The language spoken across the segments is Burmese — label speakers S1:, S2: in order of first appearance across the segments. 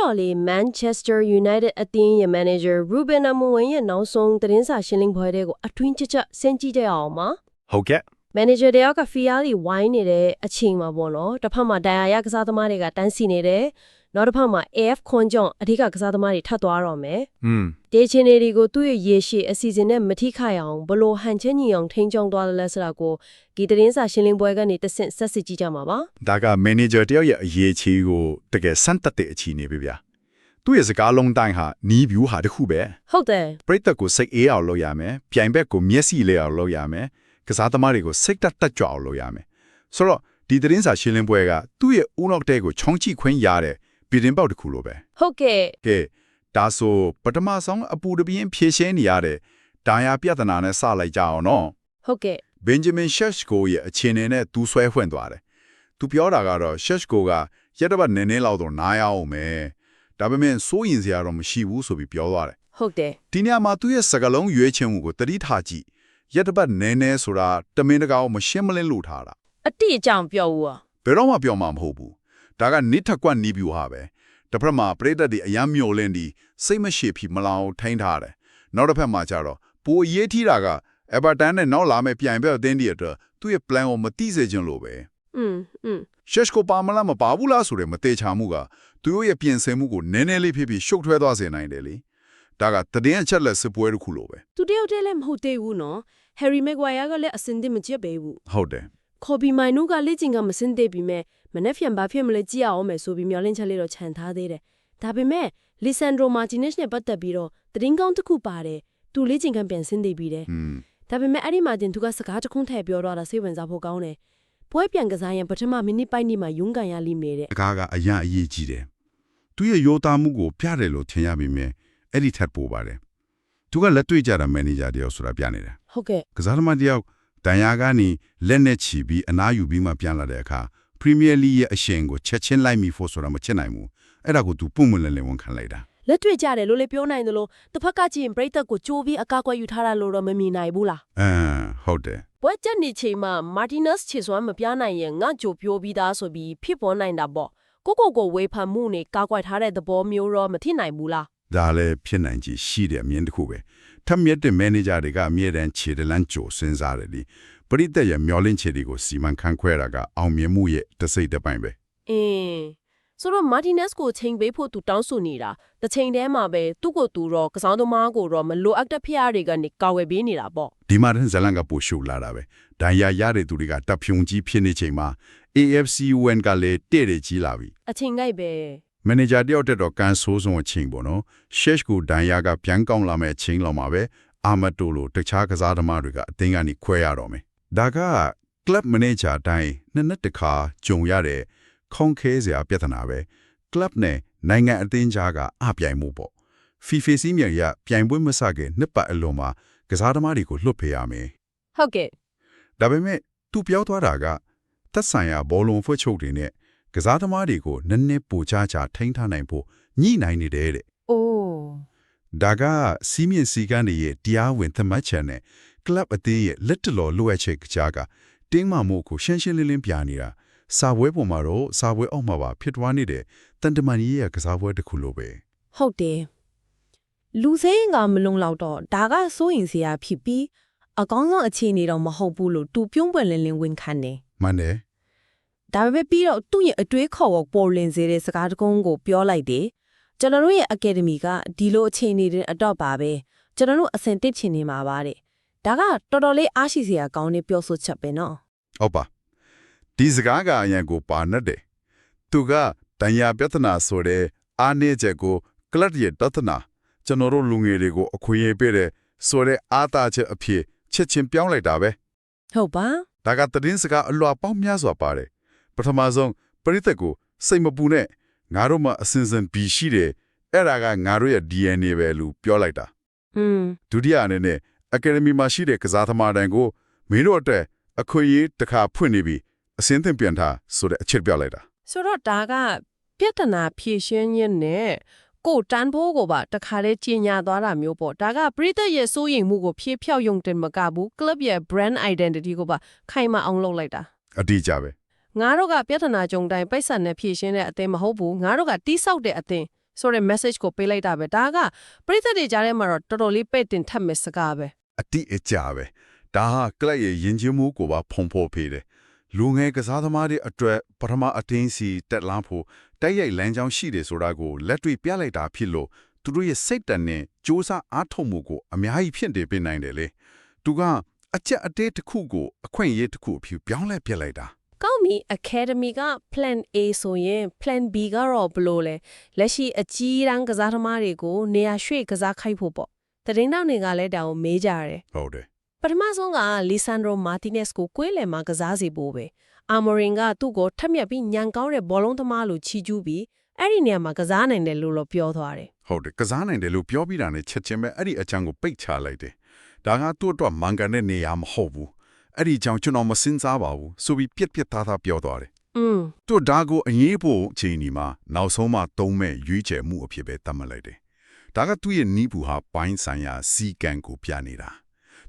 S1: တော့လေ Manchester United အသင်းရဲ့ manager Ruben Amorim ရဲ့နောက်ဆုံးသတင်းစာရှင်းလင်းပွဲတွေကိုအတွင်းကျကျစင်ကြည့်ကြရအောင်ပါ
S2: ဟုတ်ကဲ့
S1: manager တယောက်ကဖီယာလီဝိုင်းနေတဲ့အချိန်မှာပေါ့နော်တစ်ဖက်မှာဒိုင်ယာရကစားသမားတွေကတန်းစီနေတယ်နောက်တစ်ဖက်မှာ AF ခွန်ကြောင့်အဓိကကစားသမားတွေထပ်သွားတော့မယ်
S2: อืม
S1: ဒေချင်တွေကိုသူ့ရဲ့ရေရှည်အစီအစဉ်နဲ့မထိခိုက်အောင်ဘလို့ဟန်ချင်းညီအောင်ထိန်းချောင်းသွားတယ်လဲဆိုတာကိုဒီသတင်းစာရှင်းလင်းပွဲကနေတဆင့်ဆက်စစ်ကြည့်ကြမှာပါ
S2: ဒါက manager တယောက်ရဲ့အရေးချီကိုတကယ်စမ်းတက်တဲ့အခြေအနေပဲဗျာသူ့ရဲ့စကားလုံးတိုင်းဟာနီးဗျူဟာတစ်ခုပဲ
S1: ဟုတ်တယ်
S2: ပရိသတ်ကိုစိတ်အေးအောင်လုပ်ရမယ်ပြိုင်ဘက်ကိုမျက်စိလဲအောင်လုပ်ရမယ်ကစားသမားတွေကိုစိတ်တက်တက်ကြွအောင်လုပ်ရမယ်ဆိုတော့ဒီသတင်းစာရှင်းလင်းပွဲကသူ့ရဲ့ဦးနောက်တဲကိုချောင်းချိခွင်းရတဲ့ပြည်တင်ပေါက်တစ်ခုလိုပဲ
S1: ဟုတ်ကဲ့
S2: ကဲ ဒါဆိုပထမဆုံးအပူတပြင်းဖြည့်ရှင်းနေရတဲ့ဒါယာပြဿနာနဲ့စလိုက်ကြအောင်နော်
S1: ဟုတ်ကဲ့
S2: ဘင်ဂျမင်ရှက်ကိုရဲ့အခြေအနေနဲ့သူဆွဲဖွင့်သွားတယ်။သူပြောတာကတော့ရှက်ကိုကရက်တစ်ပတ်နည်းနည်းလောက်တော့နားရအောင်မယ်။ဒါပေမဲ့စိုးရင်စရာတော့မရှိဘူးဆိုပြီးပြောသွားတယ်
S1: ဟုတ်တယ်။
S2: ဒီနေရာမှာသူ့ရဲ့စကားလုံးရွေးချယ်မှုကိုတတိထားကြည့်။ရက်တစ်ပတ်နည်းနည်းဆိုတာတမင်တကာကိုမရှင်းမလင်းလို့ထားတာ
S1: အတိအကျအောင်ပြောဦးอ่ะ။
S2: ဘယ်တော့မှပြောမှာမဟုတ်ဘူး။ဒါကနစ်ထက်ကွက်နီးပြူဟာပဲ။ တစ်ဖက်မှာပရိသတ်တွေအယမ်းမျောလင့်ပြီးစိတ်မရှိဖြစ်မလောင်ထိန်းထားတယ်။နောက်တစ်ဖက်မှာကျတော့ပိုအရေးကြီးတာကအဗာတန်နဲ့နောက်လာမယ့်ပြိုင်ဘက်အသင်းတွေအတွက်သူ့ရဲ့ plan ကိုမတိစေချင်လို့ပဲ။
S1: อืมอืม
S2: ရှက်ကိုပါမလားမပါဘူးလားဆိုတဲ့မသေးချာမှုကသူတို့ရဲ့ပြင်ဆင်မှုကိုနည်းနည်းလေးဖြစ်ဖြစ်ရှုပ်ထွဲသွားစေနိုင်တယ်လေဒါကတည်င်းအချက်လက်စစ်ပွဲတစ်ခုလိုပဲ
S1: သူတယောက်တည်းလည်းမဟုတ်သေးဘူးနော် Harry Maguire ကလည်းအစင်တင်မချက်ပဲဘူး
S2: ဟုတ်တယ်
S1: Kobe Mainu ကလေ့ကျင့်ကမစင်သေးပြီမဲ့မနေ့ပြန်ဘာဖြစ်မလဲကြည့်အောင်မယ်ဆိုပြီးမျှော်လင့်ချက်လေးတော့ခြံထားသေးတယ်ဒါပေမဲ့ Lisandro Martinez နဲ့ပတ်သက်ပြီးတော့သတင်းကောင်းတစ်ခုပါတယ်သူလေ့ကျင့်ကပြန်စင်သေးပြီတဲ့
S2: อืม
S1: ဒါပေမဲ့အဲ့ဒီမှာတင်သူကစကားတစ်ခုထည့်ပြောတော့တာစိတ်ဝင်စားဖို့ကောင်းတယ်ပွဲပြန်ကစားရင်ပထမမိနစ်ပိုင်းဒီမှာရုန်းကန်ရလိမ့်မယ်တဲ့
S2: အကားကအရင်အရေးကြီးတယ်သူရဲ့ရိုးသားမှုကိုပြတယ်လို့ထင်ရပြီမြဲအဲ့ဒီထက်ပိုပါတယ်သူကလက်တွေ့ကြတာမန်နေဂျာတယောက်ဆိုတာပြနေတယ်
S1: ဟုတ်ကဲ့
S2: ကစားသမားတယောက် တန်ရာကနေလက်နဲ့ချီပြီးအနားယူပြီးမှပြန်လာတဲ့အခါပရီးမီးယားလိရဲ့အရှင်ကိုချက်ချင်းလိုက်မိဖို့ဆိုတာမချစ်နိုင်ဘူးအဲ့ဒါကိုသူပုံမလည်လည်ဝန်ခံလိုက်တာ
S1: လက်တွေ့ကြတယ်လို့လည်းပြောနိုင်တယ်လို့တစ်ဖက်ကကြည့်ရင်ပြိသက်ကိုကြိုးပြီးအကာအကွယ်ယူထားတာလို့တော့မမြင်နိုင်ဘူးလား
S2: အမ်ဟုတ်တယ်
S1: ပွဲချက်နေချိန်မှာ Martinez ခြေစွမ်းမပြနိုင်ရင်ငါကြိုပြောပြီးသားဆိုပြီးဖြစ်ပေါ်နိုင်တာပေါ့ကိုကိုကိုဝေဖန်မှုနဲ့ကာကွယ်ထားတဲ့သဘောမျိုးတော့မထိနိုင်ဘူးလား
S2: ဒါလည်းဖြစ်နိုင်ချေရှိတဲ့အမြင်တစ်ခုပဲ ထပ်မြက်တဲ့မန်နေဂျာတွေကအမြဲတမ်းခြေတလန်းကြိုစဉ်းစားတယ်ဒီပရိသတ်ရဲ့မျောလင့်ခြေတွေကိုစီမံခန့်ခွဲတာကအောင်မြင်မှုရဲ့တစ်စိတ်တစ်ပိုင်းပဲ
S1: အင်းဆိုတော့ Martinez ကိုချိန်ပေးဖို့သူတောင်းဆိုနေတာတစ်ချိန်တည်းမှာပဲသူ့ကိုသူတော့ကစားသမားကိုတော့မလိုအပ်တဲ့ဖျားတွေကနေကာဝယ်ပေးနေတာပေါ့
S2: ဒီမှာတဲ့ဇလန်ကပို့ရှုလာတာပဲဒဏ်ရာရတဲ့သူတွေကတပ်ဖြုံကြီးဖြစ်နေချိန်မှာ AFC UN ကလည်းတဲ့တဲ့ကြီးလာပြီ
S1: အချိန်ငိုက်ပဲ
S2: မန်နေဂျာတယောက်တက်တော့ကန်ဆိုးဆုံးအချိန်ပေါ့နော်ရှက်ကိုဒဏ်ရာကပြန်ကောင်းလာမဲ့အချိန်လောက်မှာပဲအာမတိုလိုတခြားကစားသမားတွေကအသင်းကနေခွဲရတော့မယ်ဒါက club manager တိုင်းနှစ်နှစ်တစ်ခါကြုံရတဲ့ခေါင်းခဲစရာပြဿနာပဲ club နဲ့နိုင်ငံအသင်းကြားကအပြိုင်မှုပေါ့ FIFA စီးမြေရပြိုင်ပွဲမစခင်နှစ်ပတ်အလုံးမှာကစားသမားတွေကိုလွတ်ဖေရမယ်
S1: ဟုတ်ကဲ့
S2: ဒါပေမဲ့သူပြောသွားတာကသက်ဆိုင်ရာဘောလုံးဖွဲ့ချုပ်တွေနဲ့ ကစားသမားတွေကိုနည်းနည်းပိုချာချာထိန်းထားနိုင်ဖို့ညှိနိုင်နေတယ်တဲ့
S1: အိုး
S2: ဒါကစီးမြင့်စည်းကမ်းတွေရဲ့တရားဝင်သတ်မှတ်ချက်နဲ့ကလပ်အသင်းရဲ့လက်တလော်လိုအပ်ချက်ကြားကတင်းမာမှုကိုရှင်းရှင်းလင်းလင်းပြနေတာစာပွဲပေါ်မှာတော့စာပွဲအောက်မှာပါဖြစ်သွားနေတဲ့တန်တမန်ကြီးရဲ့ကစားပွဲတစ်ခုလိုပဲ
S1: ဟုတ်တယ်လူစိမ်းကမလုံလောက်တော့ဒါကစိုးရင်စရာဖြစ်ပြီးအကောင်းဆုံးအခြေအနေတော့မဟုတ်ဘူးလို့သူပြုံးပွင့်လင်းလင်းဝန်ခံတယ်
S2: မှန်တယ်
S1: ဒါပေမဲ့ပြီးတော့သူ့ရဲ့အတွေးခေါ်ကိုပေါ်လင်စေတဲ့စကားတကုန်းကိုပြောလိုက်တယ်ကျွန်တော်တို့ရဲ့ academy ကဒီလိုအခြေအနေတွေအတော့ပါပဲကျွန်တော်တို့အဆင်တစ်ချင်နေမှာပါတဲ့ဒါကတော်တော်လေးအားရှိစရာကောင်းတဲ့ပြောဆိုချက်ပဲနော်
S2: ဟုတ်ပါဒီစကားကအရင်ကိုပါနဲ့တယ်သူကတန်ရာပြဿနာဆိုတဲ့အားနည်းချက်ကိုကလပ်ရဲ့တသနာကျွန်တော်တို့လူငယ်တွေကိုအခွင့်အရေးပေးတဲ့ဆိုတဲ့အားသာချက်အဖြစ်ချက်ချင်းပြောင်းလိုက်တာပဲ
S1: ဟုတ်ပါ
S2: ဒါကသတင်းစကားအလွာပေါင်းများစွာပါတယ် ပထမဆုံးပရိသတ်ကိုစိတ်မပူနဲ့ငါတို့မှအစဉ်စဉ်ဘီရှိတယ်အဲ့ဒါကငါတို့ရဲ့ DNA ပဲလို့ပြောလိုက်တာ
S1: อืม
S2: ဒုတိယအနေနဲ့ Academy မှာရှိတဲ့ကစားသမားတိုင်းကိုမင်းတို့အတွက်အခွင့်အရေးတစ်ခါဖွင့်နေပြီအစင်းသင်ပြန်ထားဆိုတဲ့အချက်ပြောလိုက်တာ
S1: ဆိုတော့ဒါကပြဿနာဖြေရှင်းရင်းနဲ့ကိုတန်ဖိုးကိုပါတခါလေးကြီးညာသွားတာမျိုးပေါ့ဒါကပရိသတ်ရဲ့စိုးရိမ်မှုကိုဖြေဖြောက်ယုံတင်မကဘူး club ရဲ့ brand identity ကိုပါခိုင်မာအောင်လုပ်လိုက်တာ
S2: အတိအကျပဲ
S1: ငါတို့ကပြဿနာကြုံတိုင်းပိုက်ဆံနဲ့ဖြေရှင်းတဲ့အသင်းမဟုတ်ဘူးငါတို့ကတီးဆောက်တဲ့အသင်းဆိုတဲ့ message ကိုပေးလိုက်တာပဲဒါကပရိသတ်တွေကြားထဲမှာတော့တော်တော်လေးပဲ့တင်ထပ်မဲ့စကားပဲ
S2: အတိအကျပဲဒါဟာကလပ်ရဲ့ယဉ်ကျေးမှုကိုပါဖုံဖော်ပေးတယ်လူငယ်ကစားသမားတွေအတွက်ပထမအတင်းစီတက်လန်းဖို့တိုက်ရိုက်လမ်းကြောင်းရှိတယ်ဆိုတာကိုလက်တွေ့ပြလိုက်တာဖြစ်လို့သူတို့ရဲ့စိတ်တန်နဲ့စ조사အားထုတ်မှုကိုအများကြီးဖြစ်တည်ပေးနိုင်တယ်လေသူကအချက်အသေးတစ်ခုကိုအခွင့်အရေးတစ်ခုအဖြစ်ပြောင်းလဲပြလိုက်တာ
S1: ကောင်းပြီ academy က plan A ဆိုရင် plan B ကတော့ဘယ်လိုလဲလက်ရှိအကြီးတန်းကစားသမားတွေကိုနေရာရွှေ့ကစားခိုက်ဖို့ပေါ့တရင်တောင်တွေကလည်းတောင်မေးကြရတယ်
S2: ဟုတ်တယ်
S1: ပထမဆုံးကလီဆန်ဒရိုမာတီနက်စ်ကိုကွေးလယ်မှာကစားစီဖို့ပဲအာမော်ရင်ကသူ့ကိုထက်မြက်ပြီးညံကောင်းတဲ့ဘောလုံးသမားလိုချီကျူးပြီးအဲ့ဒီနေရာမှာကစားနိုင်တယ်လို့တော့ပြောသွားတယ်
S2: ဟုတ်တယ်ကစားနိုင်တယ်လို့ပြောပြတာနဲ့ချက်ချင်းပဲအဲ့ဒီအချမ်းကိုပိတ်ချလိုက်တယ်ဒါကသူ့အတွက်မန်ကန်တဲ့နေရာမဟုတ်ဘူး အဲ့ဒီအကြောင်းကျွန်တော်မစင်စားပါဘူးဆိုပြီးပြက်ပြက်သားသားပြောသွားတယ်
S1: อืม
S2: သူဒါကိုအရေးဖို့အချိန်ဒီမှာနောက်ဆုံးမှသုံးမဲ့ရွေးချယ်မှုအဖြစ်ပဲသတ်မှတ်လိုက်တယ်။ဒါကသူ့ရဲ့နီးပူဟာပိုင်းဆိုင်ရာစီကံကိုပြနေတာ။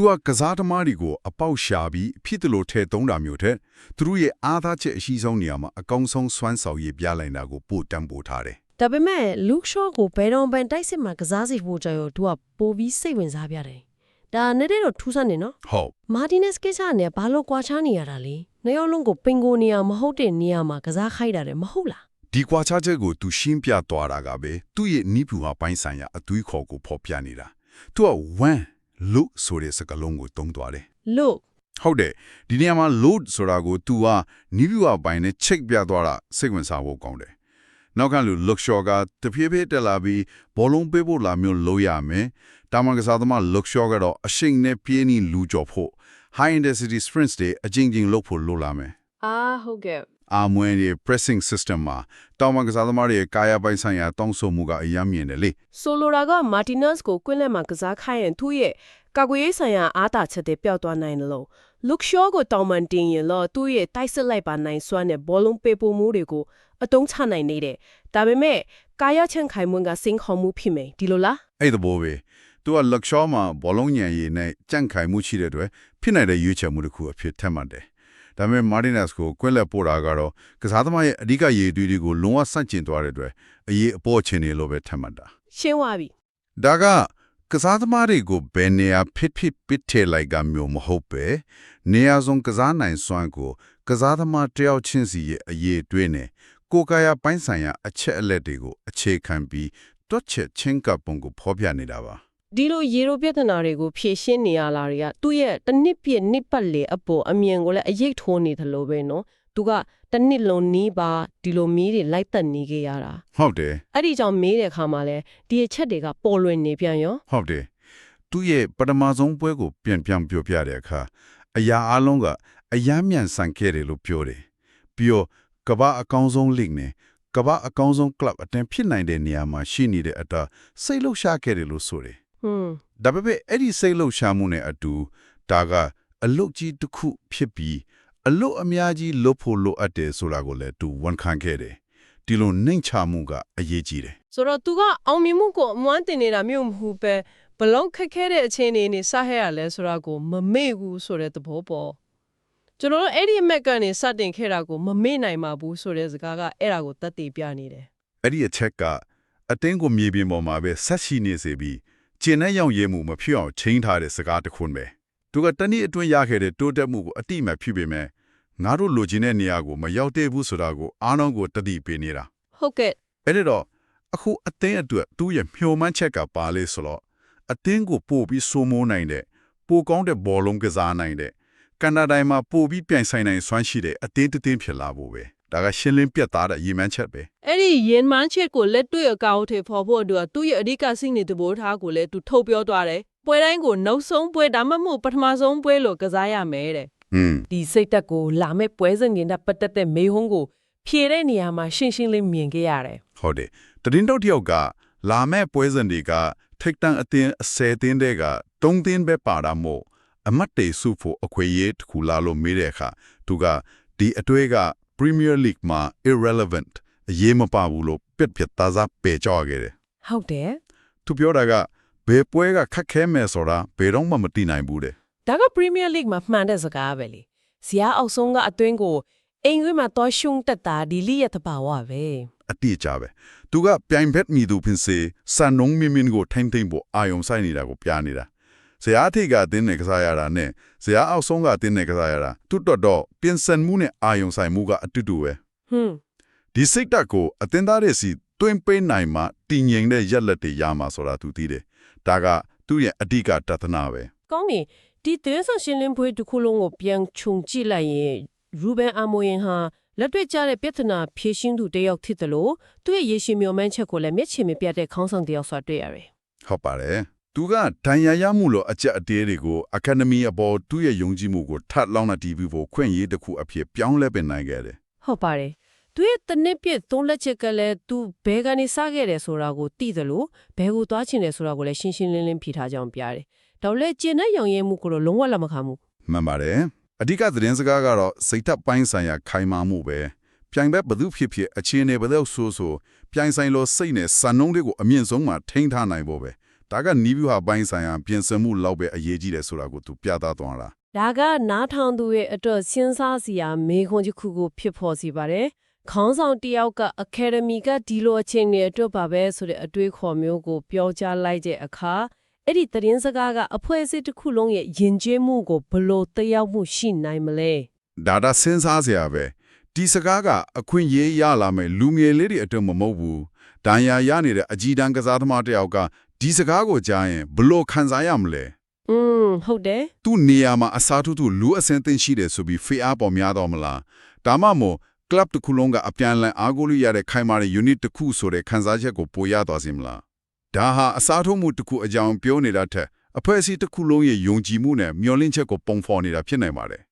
S2: तू ကကစားသမားတွေကိုအပေါက်ရှာပြီးဖြစ်တယ်လို့ထဲသုံးတာမျိုးတဲ့သူတို့ရဲ့အားသားချက်အရှိဆုံးနေရာမှာအကောင်းဆုံးစွမ်းဆောင်ရည်ပြလိုက်တာကိုပို့တံပိုးထားတယ်
S1: ဒါပေမဲ့ Luke Shaw ကိုဘယ်တော့မှတိုက်စစ်မှာကစားစီဖို့ကြရောသူကပိုပြီးစိတ်ဝင်စားပြတယ် ဒါနဲ့တော့ထူးဆန်းနေနော်
S2: ဟုတ်
S1: မာတီနက်စ်ကိစ္စနဲ့ဘာလို့ကွာခြားနေရတာလဲနှစ်ယောက်လုံးကိုပင်ကိုနေရမဟုတ်တဲ့နေရာမှာကစားခိုက်တာတယ်မဟုတ်လား
S2: ဒီကွာခြားချက်ကိုသူရှင်းပြသွားတာကပဲသူ့ရဲ့နိဗ္ဗူဟာပိုင်းဆိုင်ရာအသွေးခေါ်ကိုဖော်ပြနေတာသူကဝမ်လို့ဆိုတဲ့စကားလုံးကိုသုံးသွားတယ်
S1: လို့
S2: ဟုတ်တယ်ဒီနေရာမှာ load ဆိုတာကို तू က new view အပိုင်းနဲ့ check ပြသွားတာစိတ်ဝင်စားဖို့ကောင်းတယ် နောက်ကလူ look shot ကတဖြည်းဖြည်းတက်လာပြီးဘောလုံးပေးဖို့လာမျိုးလို့ရမယ်တာမန်ကစားသမား look shot ကတော့အရှိန်နဲ့ပြင်းနီလူကြော်ဖို့ high intensity sprints တွေအကျဉ်းချင်းလုပ်ဖို့လိုလာမယ်
S1: အာဟုတ်ကဲ့
S2: အာမွေးတွေ pressing system မှာတာမန်ကစားသမားတွေရဲ့ကာယပိုင်းဆိုင်ရာတောင်းဆိုမှုကအများမြင်တယ်လေ
S1: ဆိုလိုတာကမာတီနက်စ်ကိုကွင်းလက်မှာကစားခိုင်းရင်သူ့ရဲ့ကာကွယ်ရေးဆိုင်ရာအားတာချက်တွေပျောက်သွားနိုင်တယ်လို့ Luke Shaw ကိုတောင်းပန်တင်ရင်တော့သူ့ရဲ့တိုက်စစ်လိုက်ပါနိုင်စွမ်းတဲ့ဘောလုံးပေးပို့မှုတွေကို အတုံးချနိုင်နေတယ်ဒါပေမဲ့ကာယချန်ခိုင်မွန်းကစင်ခေါ်မှုဖြစ်မယ်ဒီလိုလား
S2: အဲ့ဒါဘောပဲသူက luck shot မှာဘောလုံးညံရည်နဲ့ကြန့်ခိုင်မှုရှိတဲ့အတွက်ဖြစ်နိုင်တဲ့ရွေးချယ်မှုတစ်ခုအဖြစ်ထက်မှတ်တယ်။ဒါပေမဲ့ Martinez ကိုကွက်လက်ပို့တာကတော့ကစားသမားရဲ့အဓိကရည်သွေးတွေကိုလုံးဝဆန့်ကျင်သွားတဲ့အတွက်အရေးအပေါ်ချင်နေလို့ပဲထက်မှတ်တာ
S1: ရှင်းသွားပြီ။
S2: ဒါကကစားသမားတွေကိုဘယ်နေရာဖြစ်ဖြစ်ပစ်ထည့်လိုက်ကမျိုးမဟုတ်ပဲနေရာစုံကစားနိုင်စွမ်းကို ကစားသမားတယောက်ချင်းစီရဲ့အရေးအသွေးနဲ့ ကိုယ်ကာယပိုင်းဆိုင်ရာအချက်အလက်တွေကိုအခြေခံပြီးတွက်ချက်ချင်းကပ်ပုံကိုဖော်ပြနေတာပါ။
S1: ဒီလိုရေရိုပြဿနာတွေကိုဖြေရှင်းနေရလာတွေကသူ့ရဲ့တစ်နှစ်ပြည့်နှစ်ပတ်လေအပေါ်အမြင်ကိုလည်းအရေးထိုးနေတယ်လို့ပဲနော်သူကတစ်နှစ်လုံးနီးပါဒီလိုမီးတွေလိုက်သက်နေခဲ့ရတာ
S2: ဟုတ်တယ်
S1: အဲ့ဒီကြောင့်မေးတဲ့အခါမှာလဲဒီအချက်တွေကပေါ်လွင်နေပြန်ရော
S2: ဟုတ်တယ်သူ့ရဲ့ပထမဆုံးပွဲကိုပြန်ပြန်ပြောပြတဲ့အခါအရာအလုံးကအယမ်းမြန်ဆန်ခဲ့တယ်လို့ပြောတယ်ပြီးတော့ ကမ္ဘာအကောင်းဆုံး league နဲ့ကမ္ဘာအကောင်းဆုံး club အတင်းဖြစ်နိုင်တဲ့နေရာမှာရှိနေတဲ့အတာစိတ်လှုပ်ရှားခဲ့တယ်လို့ဆိုတယ်
S1: ဟွန်း
S2: ဒါပေမဲ့အဲ့ဒီစိတ်လှုပ်ရှားမှုနဲ့အတူဒါကအလုတ်ကြီးတစ်ခုဖြစ်ပြီးအလုတ်အများကြီးလုပ်ဖို့လိုအပ်တယ်ဆိုတာကိုလည်းသူဝန်ခံခဲ့တယ်ဒီလိုနှိမ်ချမှုကအရေးကြီးတယ်
S1: ဆိုတော့သူကအောင်မြင်မှုကိုအမွမ်းတင်နေတာမျိုးမဟုတ်ပဲဘလုံးခက်ခဲတဲ့အခြေအနေနေစဟဲရလဲဆိုတာကိုမမေ့ဘူးဆိုတဲ့သဘောပေါ့ ကျွန်တော်တို့အဲ့ဒီအမက်ကနေစတင်ခဲ့တာကိုမမေ့နိုင်ပါဘူးဆိုတဲ့စကားကအဲ့ဒါကိုသက်သေပြနေတယ်
S2: အဲ့ဒီအချက်ကအတင်းကိုမြေပြင်ပေါ်မှာပဲဆက်ရှိနေစေပြီးကျင်တဲ့ရောက်ရဲမှုမဖြစ်အောင်ချိန်ထားတဲ့စကားတစ်ခွန်းပဲသူကတနည်းအတွင်းရခဲ့တဲ့တိုးတက်မှုကိုအတိအမှဖြစ်ပေမဲ့ငါတို့လိုချင်တဲ့နေရာကိုမရောက်သေးဘူးဆိုတာကိုအားလုံးကိုတတိပေးနေတာ
S1: ဟုတ်ကဲ့
S2: အဲ့ဒီတော့အခုအသင်းအတွက်သူ့ရဲ့မျှော်မှန်းချက်ကပါလေဆိုတော့အသင်းကိုပို့ပြီးစိုးမိုးနိုင်တဲ့ပိုကောင်းတဲ့ဘောလုံးကစားနိုင်တဲ့ ကန်နာဒိုင်မှာပို့ပြီးပြိုင်ဆိုင်နိုင်စွမ်းရှိတဲ့အသင်းတစ်သင်းဖြစ်လာဖို့ပဲဒါကရှင်းလင်းပြတ်သားတဲ့ရည်မှန်းချက်ပဲ
S3: အဲ့ဒီရင်မန်းချက်ကိုလက်တွေ့အကောင့်ထဲပေါ်ဖို့အတွက်သူ့ရဲ့အဓိကစိတ်နေသဘောထားကိုလည်းသူထုတ်ပြောသွားတယ်။ပွဲတိုင်းကိုနောက်ဆုံးပွဲဒါမှမဟုတ်ပထမဆုံးပွဲလို့ကစားရမယ်တဲ့
S2: อืม
S1: ဒီစိတ်တက်ကိုလာမဲ့ပွဲစဉ်တွေနဲ့ပတ်သက်တဲ့မေးခွန်းကိုဖြေတဲ့နေရာမှာရှင်းရှင်းလေးမြင်ခဲ့ရတယ်
S2: ဟုတ်တယ်တရင်တော့တယောက်ကလာမဲ့ပွဲစဉ်တွေကထိတ်တန့်အသင်းအစဲအသင်းတွေကတုံးသင်းပဲပါတာမို့ အမတ်တေစုဖို့အခွင့်အရေးတစ်ခုလာလို့မေးတဲ့အခါသူကဒီအတွေ့က Premier League မှာ irrelevant အရေးမပါဘူးလို့ပြက်ပြက်သားသားပယ်ကြောခဲ့တယ်။
S1: ဟုတ်တယ်
S2: သူပြောတာကဘယ်ပွဲကခက်ခဲမယ်ဆိုတာဘယ်တော့မှမသိနိုင်ဘူးတဲ့။
S1: ဒါက Premier League မှာမှန်တဲ့စကားပဲလေ။ဇီယာအောက်ဆုံးကအသွင်းကိုအိမ်ခွေးမှာတော့ရှုံးတက်တာဒီလိရဲ့တဘာဝပဲ
S2: အတိအကျပဲသူကပြိုင်ဘက်မိသူဖြစ်စေစံနှုံးမြင့်မြင့်ကိုထိမ့်သိမ့်ဖို့အာယုံဆိုင်နေတာကိုပြနေတာ ဇရာထိပ်ကတင်းနေကစားရတာနဲ့ဇရာအောက်ဆုံးကတင်းနေကစားရတာတွတ်တော့တော့ပြင်ဆင်မှုနဲ့အာယုံဆိုင်မှုကအတူတူပဲ
S4: ဟွန်း
S2: ဒီစိတ်ဓာတ်ကိုအသင်သားရဲ့စီတွင်ပေးနိုင်မှတည်ငြိမ်တဲ့ရက်လက်တွေရမှာဆိုတာသူသိတယ်ဒါကသူ့ရဲ့အဓိကတသနာပဲ
S1: ကောင်းပြီဒီသတင်းဆောင်ရှင်းလင်းပွဲတစ်ခုလုံးကိုပြန်ခြုံကြည့်လိုက်ရင်ရူဘန်အာမိုယင်ဟာလက်တွေ့ကျတဲ့ပြဿနာဖြေရှင်းသူတစ်ယောက်ဖြစ်တယ်လို့သူ့ရဲ့ရေရှည်မျှော်မှန်းချက်ကိုလည်းမျက်ခြေမပြတ်တဲ့ခေါင်းဆောင်တစ်ယောက်ဆိုတာတွေ့ရတယ်
S2: ဟုတ်ပါတယ် သူကဒဏ်ရာရမှုလို့အကြက်အသေးတွေကိုအကယ်ဒမီအပေါ်သူ့ရဲ့ယုံကြည်မှုကိုထပ်လောင်းတဲ့ TV ကိုခွင့်ရေးတစ်ခုအဖြစ်ပြောင်းလဲပင်နိုင်ခဲ့တယ်
S1: ဟုတ်ပါတယ်သူရဲ့တနစ်ပြည့်သုံးလက်ချက်ကလည်းသူဘဲကနေစခဲ့တယ်ဆိုတာကိုသိတယ်လို့ဘဲကိုသွားချင်တယ်ဆိုတာကိုလည်းရှင်းရှင်းလင်းလင်းဖြေထားကြအောင်ပြရတယ်။တော့လေကျင်တဲ့ရောင်ရဲမှုကိုတော့လုံးဝလက်မခံဘူး
S2: မှန်ပါတယ်အဓိကသတင်းစကားကတော့စိတ်ဓာတ်ပိုင်းဆိုင်ရာခိုင်မာမှုပဲပြိုင်ဘက်ဘယ်သူဖြစ်ဖြစ်အခြေအနေဘယ်တော့ဆိုဆိုပြိုင်ဆိုင်လို့စိတ်နဲ့စံနှုန်းတွေကိုအမြင့်ဆုံးမှာထိန်းထားနိုင်ဖို့ပဲ ဒါကနီးဗျူဟာပိုင်းဆိုင်ရာပြင်ဆင်မှုလောက်ပဲအရေးကြီးတယ်ဆိုတာကိုသူပြသသွားတာ။
S1: ဒါကနားထောင်သူရဲ့အတွက်စဉ်းစားစရာမေးခွန်းတစ်ခုကိုဖြစ်ပေါ်စေပါတယ်။ခေါင်းဆောင်တစ်ယောက်က Academy ကဒီလိုအချိန်တွေအတွက်ပါပဲဆိုတဲ့အတွေးခေါ်မျိုးကိုပြောကြားလိုက်တဲ့အခါအဲ့ဒီသတင်းစကားကအဖွဲ့အစည်းတစ်ခုလုံးရဲ့ယဉ်ကျေးမှုကိုဘယ်လို့တက်ရောက်မှုရှိနိုင်မလဲ။
S2: ဒါဒါစဉ်းစားစရာပဲဒီစကားကအခွင့်အရေးရလာမယ်လူငယ်လေးတွေအတွက်မမဟုတ်ဘူးဒဏ်ရာရနေတဲ့အကြီးတန်းကစားသမားတစ်ယောက်က ဒီစကားကိုကြားရင်ဘလို့ခံစားရမလဲ
S1: อืมဟုတ်တယ်
S2: သူ့နေရာမှာအစားထိုးသူလူအစင်းသိမ်းရှိတယ်ဆိုပြီးဖေအားပေါ်များတော့မလားဒါမှမဟုတ် club တစ်ခုလုံးကအပြန်အလှန်အားကိုးလို့ရတဲ့ခိုင်မာတဲ့ unit တစ်ခုဆိုတဲ့ခံစားချက်ကိုပိုရသွားစေမလားဒါဟာအစားထိုးမှုတစ်ခုအကြောင်းပြောနေတာထက်အဖွဲ့အစည်းတစ်ခုလုံးရဲ့ယုံကြည်မှုနဲ့မျှော်လင့်ချက်ကိုပုံဖော်နေတာဖြစ်နိုင်ပါတယ်